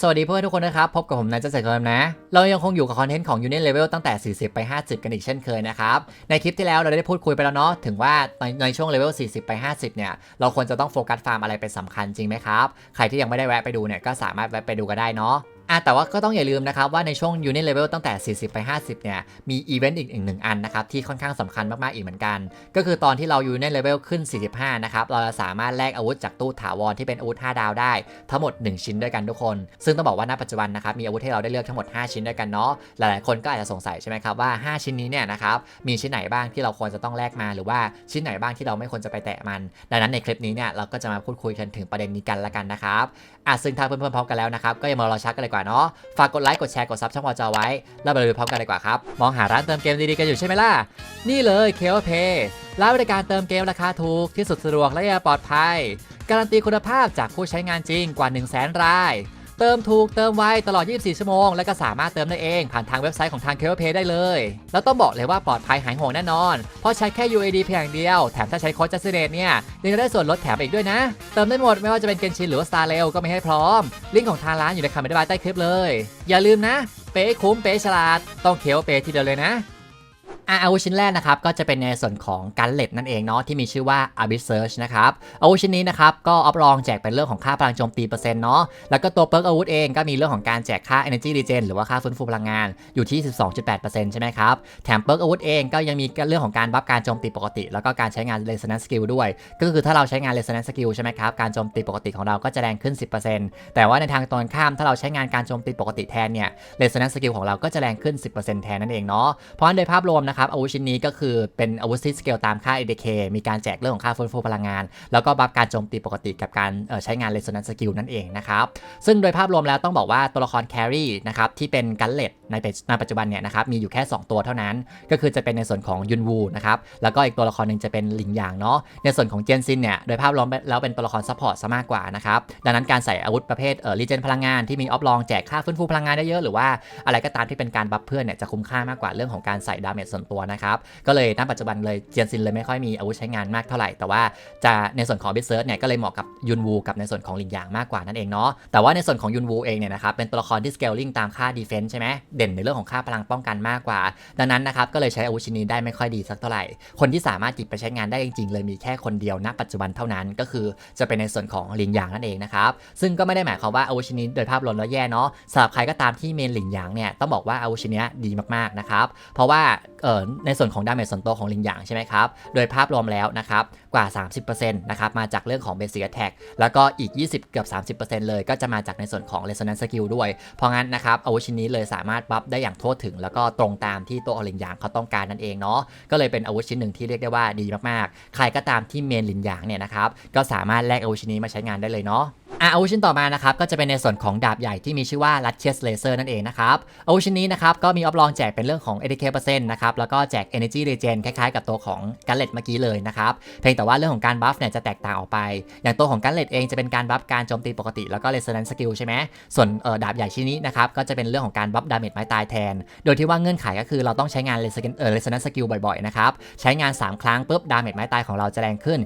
สวัสดีเพื่อนทุกคนนะครับ พบกับผมนายเจษฎรนะ เรายังคงอยู่กับคอนเทนต์ของ Union Level ตั้งแต่ 40 ไป 50 กันอีกเช่นเคยนะครับ ในคลิปที่แล้วเราได้พูดคุยไปแล้วเนาะถึงว่าในในช่วงเลเวล 40 ไป 50 เนี่ย เราควรจะต้องโฟกัสฟาร์มอะไรเป็นสำคัญจริงไหมครับ ใครที่ยังไม่ได้แวะไปดูเนี่ยก็สามารถแวะไปดูกันได้เนาะ อะแต่ว่าก็ต้องอย่าลืมนะครับว่าในช่วง Union Level ตั้งแต่ 40 ไป 50 เนี่ย มีอีเวนต์อีกหนึ่งอันนะครับ ที่ค่อนข้างสำคัญมาก ๆ อีกเหมือนกัน ก็คือตอนที่เรา Union Level ขึ้น 45 นะครับ เราจะสามารถแลกอาวุธจากตู้ถาวรที่เป็นอาวุธ 5 ดาวได้ ทั้งหมด 1 ชิ้นด้วยกันทุกคน ซึ่งต้องบอกว่าณปัจจุบันนะครับมีอาวุธให้เราได้เลือกทั้งหมด 5 ชิ้นด้วยกันเนาะหลาย ๆ คนก็อาจจะสงสัยใช่ไหมครับว่า 5 ชิ้นนี้เนี่ยนะครับมีชิ้นไหนบ้างที่เราควรจะต้องแลกมา หรือว่าชิ้นไหนบ้างที่เราไม่ควรจะไปแตะมัน ดังนั้นในคลิปนี้เนี่ยเราก็จะมาพูดคุยกันถึงประเด็นนี้กันละกันนะครับอะซึ่งถ้าเพื่อนๆพร้อมกันแล้วนะครับก็อย่ามารอช้ากันเลยว่าเนาะ ฝากกดไลค์ กดแชร์ กดซับช่องวอจอไว้ แล้วไปดูพร้อมกันดีกว่าครับ มองหาร้านเติมเกมดีๆกันอยู่ใช่ไหมล่ะ นี่เลยเคอเพย์ร้านบริการเติมเกมราคาถูกที่สุดสะดวกและปลอดภัย การันตีคุณภาพจากผู้ใช้งานจริงกว่า 1 0 0 0 0แสนราย เติมถูกเติมไวตลอด 24 ชั่วโมง และก็สามารถเติมได้เอง ผ่านทางเว็บไซต์ของทาง k e o p a y ได้เลย แล้วต้องบอกเลยว่าปลอดภัยหายห่วงแน่นอน เพราะใช้แค่ UAD เพียงอย่างเดียว แถมถ้าใช้โค้ดจัสเดตเนี่ยยังจะได้ส่วนลดแถมอีกด้วยนะ เติมได้หมดไม่ว่าจะเป็นเกนชินหรือว่า Star Rail ก็ไมีให้พร้อม ลิงก์ของทางร้านอยู่ในคำอธิบายใต้คลิปเลย อย่าลืมนะ เป๊ะคุ้มเป๊ะฉลาด ต้องเคลเป๊ะทีเดียวเลยนะ อาวุธชิ้นแรกนะครับก็จะเป็นในส่วนของกันเล็ตนั่นเองเนาะที่มีชื่อว่า Abyss e a r c h นะครับอาวุธชิ้นนี้นะครับก็ออฟรองแจกเป็นเรื่องของค่าพลังโจมตีเปอร์เซ็นต์เนาะแล้วก็ตัวเปิร์กอาวุธเองก็มีเรื่องของการแจกค่า Energy Regen หรือว่าค่าฟื้นฟูพลังงานอยู่ที่ 12.8%ใช่ไหมครับแถมเปิร์กอาวุธเองก็ยังมีเรื่องของการบัฟการโจมตีปกติ แล้วก็การใช้งาน Resonance Skill ด้วย ก็คือถ้าเราใช้งาน Resonance Skill ใช่ไหมครับการโจมตีปกติของเราก็จะแรงขึ้น 10%แต่ว่าในทางตรงข้ามถ้าเราใช้งานการโจมตีปกติแทนเนี่ย Resonance Skill ของเราก็จะแรงขึ้น 10%แทนนั่นเองเนาะเพราะฉะนั้นโดยภาพรวมนะครับอาวุธชิ้นนี้ก็คือเป็นอาวุธที่สเกลตามค่า ADK มีการแจกเรื่องของค่าฟื้นฟูพลังงาน แล้วก็บัฟการโจมตีปกติกับการใช้งาน Resonance Skill นั่นเองนะครับซึ่งโดยภาพรวมแล้วต้องบอกว่าตัวละครแครี่นะครับที่เป็นกันเลตในปัจในปัจจุบันเนี่ยนะครับมีอยู่แค่ 2 ตัวเท่านั้น ก็คือจะเป็นในส่วนของยุนวูนะครับแล้วก็อีกตัวละครหนึ่งจะเป็นหลิงหยางเนาะในส่วนของเจนซินเนี่ยโดยภาพรวมแล้วเป็นตัวละครซัพพอร์ตซะมากกว่านะครับดังนั้นการใส่อาวุธประเภทเอ่อรีเจนพลังงานที่มีออฟลองแจกค่าฟื้นฟูพลังงานได้เยอะหรือว่าอะไรก็ตามที่เป็นการบัฟเพื่อนเนี่ยจะคุ้มค่ามากกว่าเรื่องของการใส่ดาเมจส่วนตัวนะครับก็เลยณปัจจุบันเลยเจนซินเลยไม่ค่อยมีอาวุธใช้งานมากเท่าไหร่ แต่ว่าจะในส่วนของบิสเซิร์เนี่ยก็เลยเหมาะกับยุนวูกับในส่วนของหลิงหยางมากกว่านั่นเองเนาะแต่ว่าในส่วนของยุนวูเองเนี่ยนะครับเป็นตัวละครที่สเกลลิงตามค่าดีเฟนส์ใช่ไหมเด่นในเรื่องของค่าพลังป้องกันมากกว่า ดังนั้นนะครับก็เลยใช้อาวุธชิ้นนี้ได้ไม่ค่อยดีสักเท่าไหร่ คนที่สามารถหยิบไปใช้งานได้จริงๆ เลยมีแค่คนเดียวณปัจจุบันเท่านั้นก็คือจะเป็นในส่วนของหลิงหยางนั่นเองนะครับซึ่งก็ไม่ได้หมายความว่าอาวุธชิ้นนี้โดยภาพรวมแล้วแย่เนาะสำหรับใครก็ตามที่เมนหลิงหยางเนี่ยต้องบอกว่าอาวุธชิ้นนี้ดีมากๆนะครับเพราะว่าในส่วนของดาเมจส่วนตัวของลิงหยางใช่ไหมครับ โดยภาพรวมแล้วนะครับกว่า 30%นะครับมาจากเรื่องของ Basic Attack แล้วก็อีก 20 เกือบ 30%เลยก็จะมาจากในส่วนของ Resonance Skill ด้วย เพราะงั้นนะครับอาวุธชิ้นนี้เลยสามารถบัฟได้อย่างทั่วถึง แล้วก็ตรงตามที่ตัวอลินหยางเขาต้องการนั่นเองเนาะก็เลยเป็นอาวุธชิ้นหนึ่งที่เรียกได้ว่าดีมากๆ ใครก็ตามที่เมนลินหยางเนี่ยนะครับก็สามารถแลกอาวุธชิ้นนี้มาใช้งานได้เลยเนาะ อาวุธชิ้นต่อมานะครับก็จะเป็นในส่วนของดาบใหญ่ที่มีชื่อว่า l u t c h e s Laser นั่นเองนะครับอาวุธชิ้นนี้นะครับก็มีออฟลองแจกเป็นเรื่องของ ADK เปอร์เซ็นต์นะครับแล้วก็แจก Energy Regen คล้ายๆกับตัวของกันเลตเมื่อกี้เลยนะครับเพียงแต่ว่าเรื่องของการบัฟเนี่ยจะแตกต่างออกไป อย่างตัวของกันเลตเองจะเป็นการบัฟการโจมตีปกติแล้วก็ Resonance Skill ใช่ไหมส่วนดาบใหญ่ชิ้นนี้นะครับก็จะเป็นเรื่องของการบัฟดาเมจไม้ตายแทน โดยที่ว่าเงื่อนไขก็คือเราต้องใช้งาน Resonance เอ่อ Resonance Skill บ่อยๆนะครับใช้งาน 3 ครั้งปุ๊บดาเมจไม้ตายของเราจะแรงขึ้น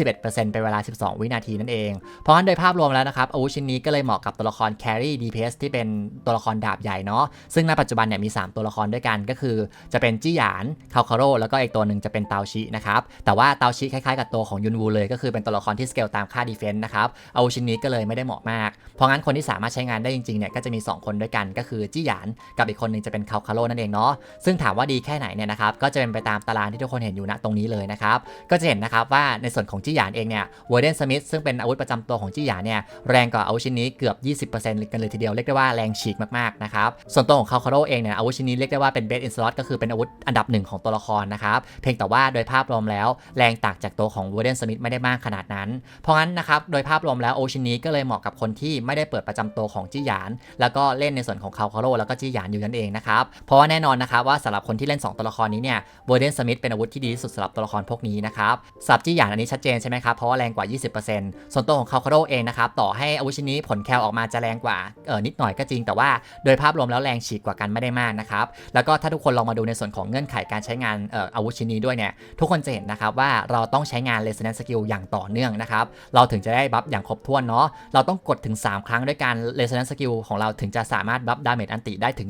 21%เป็นเวลา 12 วินาทีนั่นเองเพราะงั้นโดยภาพรวมแล้วนะครับอาวุธชิ้นนี้ก็เลยเหมาะกับตัวละคร Carry DPS ที่เป็นตัวละครดาบใหญ่เนาะซึ่งในปัจจุบันเนี่ยมี 3 ตัวละครด้วยกันก็คือ จะเป็นจี้หยานคาคาโร่แล้วก็อีกตัวหนึ่งจะเป็นเตาชินะครับแต่ว่าเตาชิคล้ายๆกับตัวของยุนวูเลย ก็คือเป็นตัวละครที่สเกลตามค่าดีเฟนส์นะครับอาวุธชิ้นนี้ก็เลยไม่ได้เหมาะมาก เพราะงั้นคนที่สามารถใช้งานได้จริงๆเนี่ยก็จะมี 2 คนด้วยกันก็คือจี้หยานกับอีกคนหนึ่งจะเป็นคาคาโร่นั่นเองเนาะซึ่งถามว่าดีแค่ไหนเนี่ยนะครับก็จะเป็นไปตามตารางที่ทุกคนเห็นอยู่ณตรงนี้เลยนะครับก็จะเห็นนะครับว่าในส่วนของจี้หยานเองเนี่ยวอร์เดนสมิธซึ่งเป็นอาวุธประจำตัวของจี้หยานเนี่ยแรงกว่าอาวุธชิ้นนี้เกือบ 20%กันเลยทีเดียวเรียกได้ว่าแรงฉีกมากๆนะครับส่วนตัวของคาคาโร่เองเนี่ยอาวุธชิ้นนี้เรียกได้ว่าเป็นเบสอินสล็อตก็คือเป็นอาวุธอันดับหนึ่งของตัวละครนะครับเพียงแต่ว่าโดยภาพรวมแล้ว แรงต่างจากตัวของวอร์เดนสมิธไม่ได้มากขนาดนั้น เพราะงั้นนะครับโดยภาพรวมแล้วโอชินนี้ก็เลยเหมาะกับคนที่ไม่ได้เปิดประจำตัวของจี้หยาน แล้วก็เล่นในส่วนของคาคาโร่แล้วก็จี้หยานอยู่นั่นเองนะครับเพราะว่าแน่นอนนะครับว่าสำหรับคนที่เล่น 2 ตัวละครนี้เนี่ยวอร์เดนสมิธเป็นอาวุธที่ดีที่สุดสำหรับตัวละครพวกนี้นะครับสับจี้หยานอันนี้ชัดเจนใช่ไหมครับเพราะว่าแรงกว่า 20%ส่วนตัวของคาคาโร่เองนะครับต่อให้อาวุธชิ้นนี้ผลแคลออกมาจะแรงกว่าเออนิดหน่อยก็จริง แต่ว่าโดยภาพรวมแล้วแรงฉีกกว่ากันไม่ได้มากนะครับแล้วก็ถ้าทุกคนลองมาดูในส่วนของเงื่อนไขการใช้งานเอออาวุธชิ้นนี้ด้วยเนี่ยทุกคนจะเห็นนะครับว่าเราต้องใช้งาน Resonance Skill อย่างต่อเนื่องนะครับเราถึงจะได้บัฟอย่างครบถ้วนเนาะเราต้องกดถึง 3 ครั้งด้วยการ Resonance Skill ของเราถึงจะสามารถบัฟดาเมจอันติได้ถึง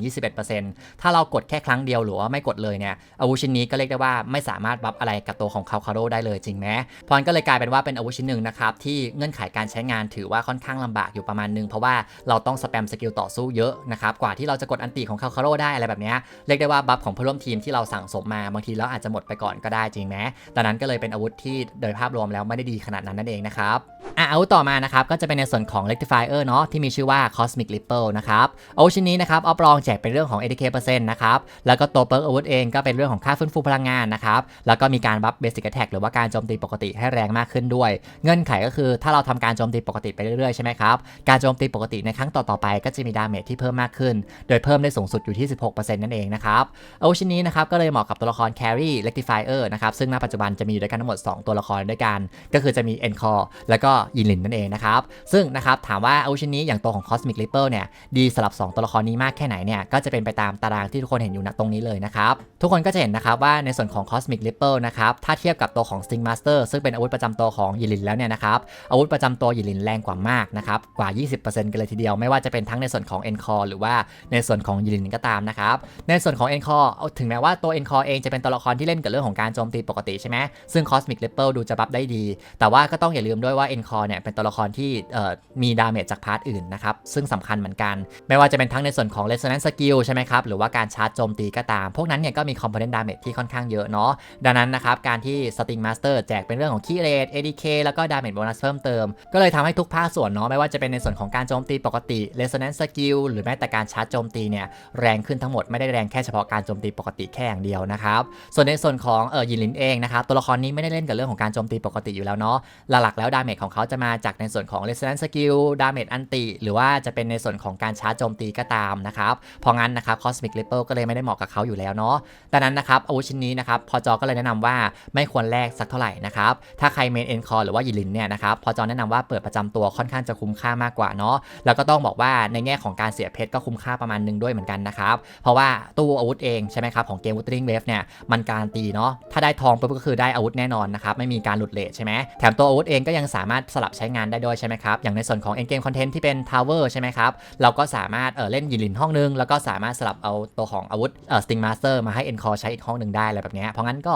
21%ถ้าเรากดแค่ครั้งเดียวหรือว่าไม่กดเลยเนี่ยอาวุธชิ้นนี้ก็เรียกได้ว่าไม่สามารถบัฟอะไรกับตัวของคาคาโรได้เลยจริงไหมพราะงั้นก็เลยกลายเป็นว่าเป็นอาวุธชิ้นหนึ่งนะครับที่เงื่อนไขการใช้งานถือว่าค่อนข้างลำบากอยู่ประมาณนึง เพราะว่าเราต้องสแปมสกิลต่อสู้เยอะนะครับกว่าที่เราจะกดอันติของคาคาโรได้อะไรแบบนี้เรียกได้ว่าบัฟของเพื่อนร่วมทีมที่เราสั่งสมมาบางทีเราอาจจะหมดไปก่อนก็ได้จริงไหมดังนั้นก็เลยเป็นอาวุธที่โดยภาพรวมแล้วไม่ได้ดีขนาดนั้นนั่นเองนะครับ อะอาวุธต่อมานะครับก็จะเป็นในส่วนของ rectifier เนาะที่มีชื่อว่า cosmic ripple นะครับอาวุธชิ้นนี้นะครับออฟรองแจกเป็นเรื่องของ ADK เปอร์เซ็นต์นะครับแล้วก็ตัวเปิร์กอาวุธเองก็เป็นเรื่องของค่าฟื้นฟูพลังงานนะครับแล้วก็มีการบัฟ basic attack หรือว่าการโจมตีปกติให้แรงมากขึ้นด้วย เงื่อนไขก็คือถ้าเราทำการโจมตีปกติไปเรื่อยๆใช่ไหมครับการโจมตีปกติในครั้งต่อๆไปก็จะมีดาเมจที่เพิ่มมากขึ้น โดยเพิ่มได้สูงสุดอยู่ที่ 16%นั่นเองนะครับอาวุธชิ้นนี้นะครับก็เลยเหมาะกับตัวละคร carry rectifier นะครับซึ่งณปัจจุบันจะมีอยู่ด้วยกันทั้งหมด 2 ตัวละครด้วยกัน ก็คือจะมี encore แล้วก็ยินลินนั่นเองนะครับ ซึ่งนะครับถามว่าอาวุธชิ้นนี้อย่างตัวของ cosmic ripple เนี่ยดีสำหรับ 2 ตัวละครนี้มากแค่ไหนเนี่ยก็จะเป็นไปตามตารางที่ทุกคนเห็นอยู่ณตรงนี้เลยนะครับทุกคนก็จะเห็นนะครับว่าในส่วนของ cosmic ripple นะครับถ้าเทียบกับตัวของ sting master ซึ่งเป็นอาวุธประจำตัวของยินลินแล้วเนี่ยนะครับอาวุธประจำตัวยินลินแรงกว่ามากนะครับกว่า 20%กันเลยทีเดียวไม่ว่าจะเป็นทั้งในส่วนของ encore หรือว่าในส่วนของยินลินก็ตามนะครับในส่วนของ encore เอาถึงแม้ว่าตัว encore เองจะเป็นตัวละครที่เล่นกับเรื่องของการโจมตีปกติใช่ไหมซึ่ง cosmic ripple ดูจะบัฟได้ดี แต่ว่าก็ต้องอย่าลืมด้วยว่า encore เนี่ยเป็นตัวละครที่มีดาเมจจากพาร์ทอื่นนะครับซึ่งสำคัญเหมือนกัน ไม่ว่าจะเป็นทั้งในส่วนของ resonance skill ใช่ไหมครับหรือว่าการชาร์จโจมตีก็ตาม พวกนั้นเนี่ยก็มี component damage ที่ค่อนข้างเยอะเนาะดังนั้นนะครับการที่ sting master แจกเป็นเรื่องของ key rate ADK แล้วก็ damage bonus เพิ่มเติม ก็เลยทำให้ทุกภาคส่วนเนาะไม่ว่าจะเป็นในส่วนของการโจมตีปกติ resonance skill หรือแม้แต่การชาร์จโจมตีเนี่ยแรงขึ้นทั้งหมดไม่ได้แรงแค่เฉพาะการโจมตีปกติแค่อย่างเดียวนะครับส่วนในส่วนของเออยินลินเองนะครับตัวละครนี้ไม่ได้เล่นกับเรื่องของการโจมตีปกติอยู่แล้วเนาะหลักๆแล้วดาเมจของเขาจะมาจากในส่วนของ resonance skill ดาเมจอันติ หรือว่าจะเป็นในส่วนของการชาร์จโจมตีก็ตามนะครับเพราะงั้นนะครับ cosmic ripple ก็เลยไม่ได้เหมาะกับเขาอยู่แล้วเนาะดังนั้นนะครับอาวุธชิ้นนี้นะครับพอจอก็เลยแนะนำว่าไม่ควรแลกสักเท่าไหร่นะครับถ้าใครเมนเอ็นคอหรือว่ายินลินเนี่ยนะครับพอจอแนะนำว่าเปิดประจำตัวค่อนข้างจะคุ้มค่ามากกว่าเนาะแล้วก็ต้องบอกว่าในแง่ของการเสียเพชรก็คุ้มค่าประมาณหนึงด้วยเหมือนกันนะครับเพราะว่าตู้อาวุธเองใช่ไหมครับของเกม Wuthering Wave เนี่ยมันการันตีเนาะถ้าได้ทองปุ๊บก็คือได้อาวุธแน่นอนนะครับไม่มีการหลุดเลทใช่ไหมแถมตัวอาวุธเองก็ยังสามารถสลับใช้งานได้ด้วยใช่ไหมครับ อย่างในส่วนของ end game content ที่เป็น tower ใช่ไหมครับ เราก็สามารถเออเล่นยินลินห้องนึง แล้วก็สามารถสลับเอาตัวของอาวุธเออ sting master มาให้ encore ใช้อีกห้องหนึ่งได้อะไรแบบนี้เพราะงั้นก็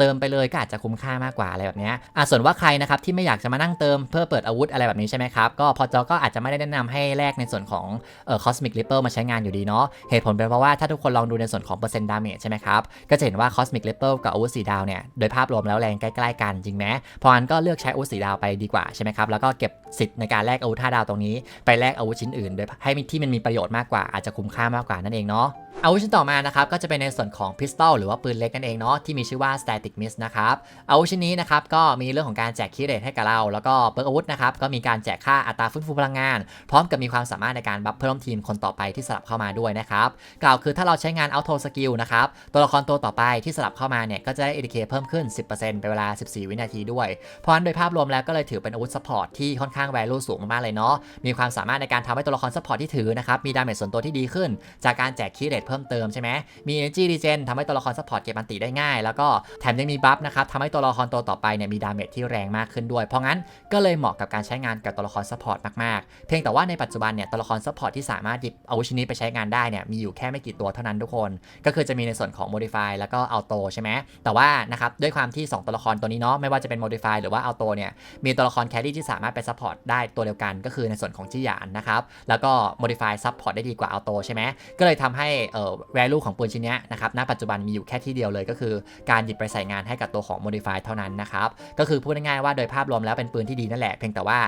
เติมไปเลยก็อาจจะคุ้มค่ามากกว่าอะไรแบบนี้อะส่วนว่าใครนะครับที่ไม่อยากจะมานั่งเติมเพื่อเปิดอาวุธอะไรแบบนี้ใช่ไหมครับก็พอจอก็อาจจะไม่ได้แนะนำให้แลกในส่วนของเอ่อ cosmic ripple มาใช้งานอยู่ดีเนาะเหตุผลเป็นเพราะว่าถ้าทุกคนลองดูในส่วนของเปอร์เซ็นต์ดาเมจใช่ไหมครับก็จะเห็นว่า cosmic ripple กับอาวุธสีดาวเนี่ยโดยภาพรวมแล้วแรงใกล้ๆกันจริงไหมเพราะงั้นก็เลือกใช้อาวุธสีดาวไปดีกว่าใช่ไหมครับแล้วก็เก็บสิทธิ์ในการแลกอาวุธ5ดาวตรงนี้ ไปแลกอาวุธชิ้นอื่นโดยให้ที่มันมีประโยชน์มากกว่าอาจจะคุ้มค่ามากกว่านั่นเองเนาะอาวุธชิ้นต่อมานะครับก็จะเป็นในส่วนของพิสตอลหรือว่าปืนเล็กนั่นเองเนาะที่มีชื่อว่า static miss นะครับอาวุธชิ้นนี้นะครับก็มีเรื่องของการแจกคีเรทให้กับเรา แล้วก็เปิร์กอาวุธนะครับก็มีการแจกค่าอัตราฟื้นฟูพลังงาน พร้อมกับมีความสามารถในการบัฟเพิ่มทีมคนต่อไปที่สลับเข้ามาด้วยนะครับกล่าวคือถ้าเราใช้งาน auto skill นะครับตัวละครตัวต่อไปที่สลับเข้ามาเนี่ยก็จะได้ ADK เพิ่มขึ้น 10%เป็นเวลา 14 วินาทีด้วยเพราะฉะนั้นโดยภาพรวมแล้วก็เลยถือเป็นอาวุธ support ที่ค่อนข้าง value สูงมากๆเลยเนาะมีความสามารถในการทำให้ตัวละคร support ที่ถือนะครับมีดาเมจส่วนตัวที่ดีขึ้น จากการแจกคีเรทเพิ่มเติมใช่ไหมมี energy regen ทำให้ตัวละคร support เก็บอันติได้ง่าย แล้วก็แถมยังมีบัฟนะครับทำให้ตัวละครตัวต่อไปเนี่ยมีดาเมจที่แรงมากขึ้นด้วย เพราะงั้นก็เลยเหมาะกับการใช้งานกับตัวละคร support มากๆ เพียงแต่ว่าในปัจจุบันเนี่ยตัวละคร support ที่สามารถหยิบอาวุธชนนี้ไปใช้งานได้เนี่ยมีอยู่แค่ไม่กี่ตัวเท่านั้นทุกคน ก็คือจะมีในส่วนของ modify แล้วก็ auto ใช่ไหมแต่ว่านะครับด้วยความที่ 2 ตัวละครตัวนี้เนาะไม่ว่าจะเป็น modify หรือว่า auto เนี่ยมีตัวละคร carry ที่สามารถไป support ได้ตัวเดียวกันก็คือในส่วนของจิหยานนะครับแล้วก็ modify support ได้ดีกว่า auto ใช่ไหมก็เลยทำให้เอ่อ value ของปืนชิ้นนี้นะครับณปัจจุบันมีอยู่แค่ที่เดียวเลยก็คือการหยิบไปใส่งานให้กับตัวของ modify เท่านั้นนะครับก็คือพูดง่ายๆว่าโดยภาพรวมแล้วเป็นปืนที่ดีนั่นแหละเพียงแต่ว่า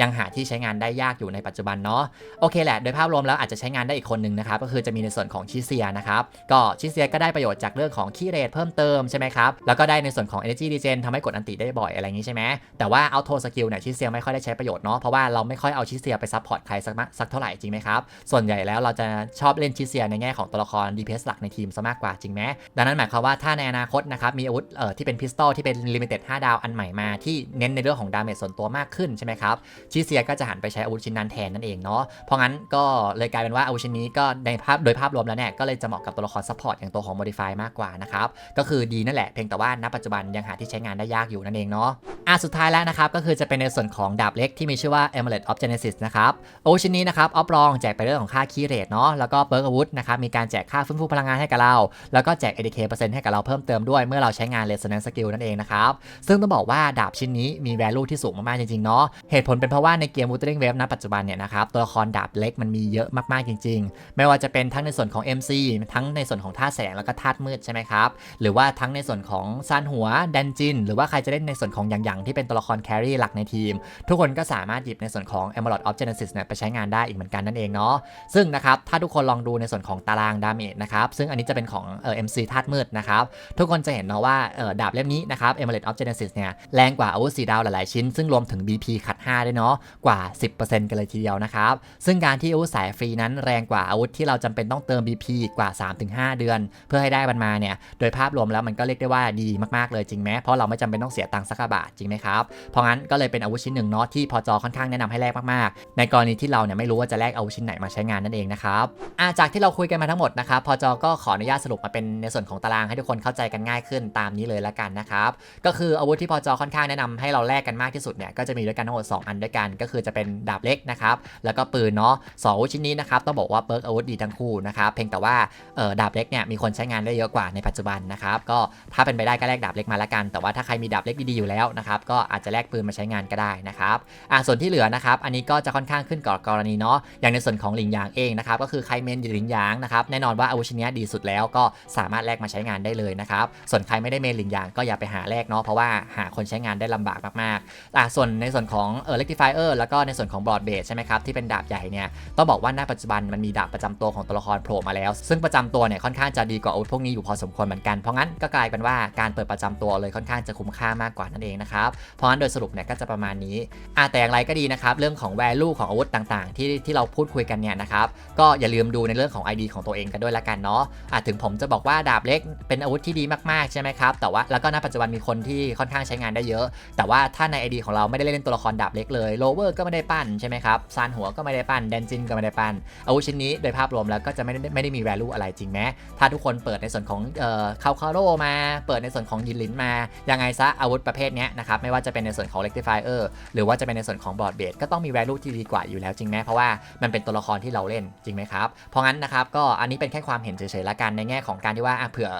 ยังหาที่ใช้งานได้ยากอยู่ในปัจจุบันเนาะโอเคแหละโดยภาพรวมแล้วอาจจะใช้งานได้อีกคนหนึ่งนะครับก็คือจะมีในส่วนของชิเซียนะครับก็ชิเซียก็ได้ประโยชน์จากเรื่องของคีเรทเพิ่มเติมใช่ไหมครับแล้วก็ได้ในส่วนของ energy regen ทำให้กดอันติได้บ่อยอะไรอย่างนี้ใช่ไหมแต่ว่า auto skill เนี่ยชิเซียไม่ค่อยได้ใช้ประโยชน์เนาะเพราะว่าเราไม่ค่อยเอาชิเซียไปซัพพอร์ตใครสักสักเท่าไหร่จริงไหมครับส่วนใหญ่แล้วเราจะชอบเล่นชิเซียในแง่ของตัวละคร DPS หลักในทีมซะมากกว่าจริงไหมดังนั้นหมายความว่าถ้าในอนาคตนะครับมีอาวุธเอ่อที่เป็นพิสตอลที่เป็นลิมิเต็ด5ดาวอันใหม่มาที่เน้นในเรื่องของดาเมจส่วนตัวมากขึ้นใช่ไหมครับชิเซียก็จะหันไปใช้อาวุธชิ้นนั้นแทนนั่นเองเนาะเพราะงั้นก็เลยกลายเป็นว่าอาวุธชิ้นนี้ก็ในภาพโดยภาพรวมแล้วเนี่ยก็เลยจะเหมาะกับตัวละครซัพพอร์ตอย่างตัวของ Modify มากกว่านะครับก็คือดีนั่นแหละเพียงแต่ว่าณปัจจุบันยังหาที่ใช้งานได้ยากอยู่นั่นเองเนาะอะสุดท้ายแล้วนะครับก็คือจะเป็นในส่วนของดาบเล็กที่มีชื่อว่า Amulet of Genesis นะครับอาวุธชิ้นนี้นะครับออฟรองแจกไปเรื่องของค่าคีย์เรทเนาะแล้วก็เปิร์กอาวุธนะครับมีการแจกค่าฟื้นฟูพลังงานให้กับเรา แล้วก็แจก ADK เปอร์เซ็นต์ให้กับเราเพิ่มเติมด้วยเมื่อเราใช้งาน Resonance Skill นั่นเองนะครับซึ่งต้องบอกว่าดาบชิ้นนี้มี value ที่สูงมากๆจริงๆเนาะเหตุผลเป็นเพราะว่าในเกม Wuthering Wave ณปัจจุบันเนี่ยนะครับตัวละครดาบเล็กมันมีเยอะมากๆจริง ๆ ไม่ว่าจะเป็นทั้งในส่วนของ MC ทั้งในส่วนของท่าแสงแล้วก็ธาตุมืดใช่ไหมครับหรือว่าทั้งในส่วนของซานหัวดันจินหรือว่าใครจะเล่นในส่วนของหยางๆที่เป็นตัวละครแครี่หลักในทีม ทุกคนก็สามารถหยิบในส่วนของ Emerald of Genesis เนี่ยไปใช้งานได้อีกเหมือนกันนั่นเองเนาะซึ่งนะครับถ้าทุกคนลองดูในส่วนของตารางดาเมจนะครับ ซึ่งอันนี้จะเป็นของเอ่อ MC ธาตุมืดนะครับ ทุกคนจะเห็นเนาะว่าเอ่อดาบเล่มนี้นะครับ Emerald of Genesis เนี่ยแรงกว่าอาวุธสีดาวหลายๆชิ้น ซึ่งรวมถึง BP ขัด 5 ด้วยเนาะกว่า 10%กันเลยทีเดียวนะครับ ซึ่งการที่อาวุธสายฟรีนั้นแรงกว่าอาวุธที่เราจำเป็นต้องเติม BP กว่า 3-5 เดือน เพื่อให้ได้มันมาเนี่ยโดยภาพรวมแล้วมันก็เรียกได้ว่าดีมากๆเลยจริงไหมเพราะเราไม่จำเป็นต้องเสียตังค์สักบาทจริงไหมครับเพราะงั้นก็เลยเป็นอาวุธชิ้นหนึ่งเนาะที่พอจอค่อนข้างแนะนำให้แลกมากๆ ในกรณีที่เราเนี่ยไม่รู้ว่าจะแลกอาวุธชิ้นไหนมาใช้งานนั่นเองนะครับอะจากที่เราคุยกันมาทั้งหมดนะครับ พอจอก็ขออนุญาตสรุปมาเป็นในส่วนของตารางให้ทุกคนเข้าใจกันง่ายขึ้นตามนี้เลยละกันนะครับ ก็คืออาวุธที่พอจอค่อนข้างแนะนำให้เราแลกกันมากที่สุดเนี่ยก็จะมีด้วยกันทั้งหมด 2 อันด้วยกัน ก็คือจะเป็นดาบเล็กนะครับ แล้วก็ปืนเนาะสองอาวุธชิ้นนี้นะครับต้องบอกว่าเปิร์กอาวุธดีทั้งคู่นะครับ เพียงแต่ว่าเออดาบเล็กเนี่ยมีคนใช้งานได้เยอะกว่าในปัจจุบันนะครับ ก็ถ้าเป็นไปได้ก็แลกดาบเล็กมาละกัน แต่ว่าถ้าใครมีดาบเล็กดีๆอยู่แล้วนะครับ ก็อาจจะแลกปืนมาใช้งานก็ได้นะครับอะส่วนที่เหลือนะครับ อันนี้ก็จะค่อนข้างขึ้นกับกรณีเนาะ อย่างในส่วนของหลิงหยางเองนะครับ ก็คือใครเมนหลิงหยางนะครับแน่นอนว่าอาวุธชิ้นนี้ดีสุดแล้วก็สามารถแลกมาใช้งานได้เลยนะครับ ส่วนใครไม่ได้เมนหลิงยางก็อย่าไปหาแลกเนาะเพราะว่าหาคนใช้งานได้ลำบากมากๆอะส่วนในส่วนของเออ rectifier แล้วก็ในส่วนของ broad base ใช่ไหมครับที่เป็นดาบใหญ่เนี่ยต้องบอกว่าณปัจจุบันมันมีดาบประจำตัวของตัวละครโผล่มาแล้ว ซึ่งประจำตัวเนี่ยค่อนข้างจะดีกว่าอาวุธพวกนี้อยู่พอสมควรเหมือนกันเพราะงั้นก็กลายเป็นว่าการเปิดประจำตัวเลยค่อนข้างจะคุ้มค่ามากกว่านั่นเองนะครับเพราะงั้นโดยสรุปเนี่ยก็จะประมาณนี้อะแต่อย่างไรก็ดีนะครับเรื่องของ value ของอาวุธต่างๆ ที่ที่เราพูดคุยกันเนี่ยนะครับก็อย่าลืมดูในเรื่องของ ID ของตัวเองกันด้วยละกันเนาะอะถึงผมจะบอกว่าดาบเล็กเป็นอาวุธที่ดีมากๆใช่ไหมครับ แต่ว่าแล้วก็ณปัจจุบันมีคนที่ค่อนข้างใช้งานได้เยอะ แต่ว่าถ้าใน ID ของเราไม่ได้เล่นตัวละครดาบเล็กเลยโลเวอร์ก็ไม่ได้ปั้นใช่ไหมครับซานหัวก็ไม่ได้ปั้นแดนจินก็ไม่ได้ปั้นอาวุธชิ้นนี้โดยภาพรวมแล้วก็จะไม่ได้ไม่ได้มี value อะไรจริงไหมถ้าทุกคนเปิดในส่วนของเอ่อคาคาโรมา เปิดในส่วนของยินลินมา ยังไงซะอาวุธประเภทนี้นะครับไม่ว่าจะเป็นในส่วนของ rectifier หรือว่าจะเป็นในส่วนของ broad base ก็ต้องมี value ที่ดีกว่าอยู่แล้วจริงไหมเพราะว่ามันเป็นตัวละครที่เราเล่นจริงไหมครับเพราะงั้นนะครับก็อันนี้เป็นแค่ความเห็นเฉยๆละกันในแง่ของการที่ว่าเผื่อ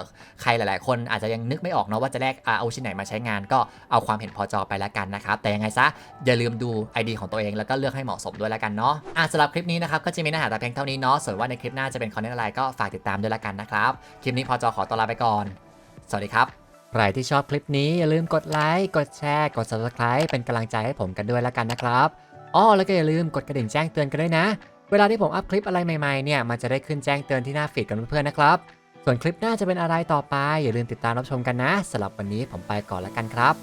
ใครหลายๆ คนอาจจะยังนึกไม่ออกเนาะว่าจะแลกเอาชิ้นไหนมาใช้งาน ก็เอาความเห็นพอจอไปละกันนะครับแต่ยังไงซะอย่าลืมดู ID ของตัวเองแล้วก็เลือกให้เหมาะสมด้วยละกันเนาะอะสำหรับคลิปนี้นะครับก็จะมีเนื้อหาแต่เพียงเท่านี้เนาะส่วนว่าในคลิปหน้าจะเป็นคอนเทนต์อะไรก็ฝากติดตามด้วยละกันนะครับคลิปนี้พอจอขอตัวลาไปก่อน สวัสดีครับใครที่ชอบคลิปนี้อย่าลืมกดไลค์กดแชร์กด subscribe เป็นกำลังใจให้ผมกันด้วยล้วกันนะครับอ้อแล้วก็อย่าลืมกดกระดิ่งแจ้งเตือนกันด้วยนะ เวลาที่ผมอัพคลิปอะไรใหม่ๆเนี่ยมันจะได้ขึ้นแจ้งเตือนที่หน้าฟีดกันเพื่อนๆนะครับ ส่วนคลิปหน้าจะเป็นอะไรต่อไป อย่าลืมติดตามรับชมกันนะสำหรับวันนี้ผมไปก่อนแล้วกันครับ